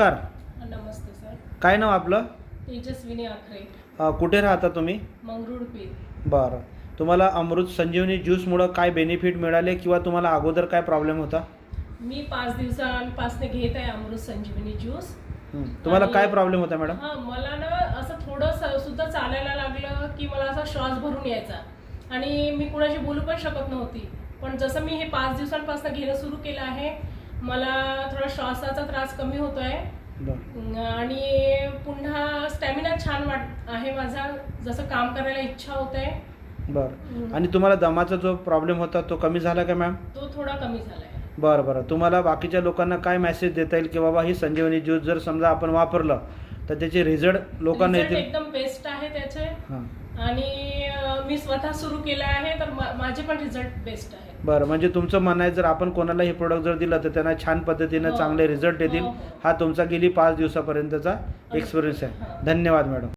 नमस्कार. नमस्ते सर. काय नाव आपलं? तेजस्विनी आखरे. कुठे राहता तुम्ही? मंगरुळ पीर बरं. तुम्हाला अमृत संजीवनी ज्यूसमुळं काय बेनिफिट मिळाले किंवा तुम्हाला अगोदर काय प्रॉब्लेम होता? मी पाच दिवसांपासून घेत आहे अमृत संजीवनी ज्यूस. तुम्हाला काय प्रॉब्लेम होता मॅडम हा मला ना असं थोडं स- सुद्धा चालायला लागलं की मला असा श्वास भरून यायचा. आणि मी कुणाशी बोलू पण शकत नव्हती. पण जसं मी हे पाच दिवसांपासून घेणं सुरू केलं आहे मला थोडा श्वासाचा त्रास कमी होतोय. बरं. आणि पुन्हा स्टॅमिना छान वाट आहे माझा जसं काम करायला इच्छा होते. बरं. आणि तुम्हाला दमाचा जो प्रॉब्लेम होता तो कमी झाला का मॅम तो थोडा कमी झालाय. बरं बरं. तुम्हाला बाकीच्या लोकांना काय मेसेज देता येईल? की बाबा ही संजीवनी ज्यूस जर समजा आपण वापरलं तर त्याचे रिझल्ट लोकांना येतील? एकदम बेस्ट आहे त्याचे. आणि मी स्वतः सुरू केलं आहे तर माझे पण रिझल्ट बेस्ट आहे बरं म्हणजे तुमचं म्हणणं आहे जर आपण कोणाला हे प्रोडक्ट जर दिलं तर त्यांना छान पद्धतीनं हो. चांगले रिझल्ट येतील हो, हो. हा तुमचा गेली पाच दिवसापर्यंतचा एक्सपिरियन्स आहे. धन्यवाद मॅडम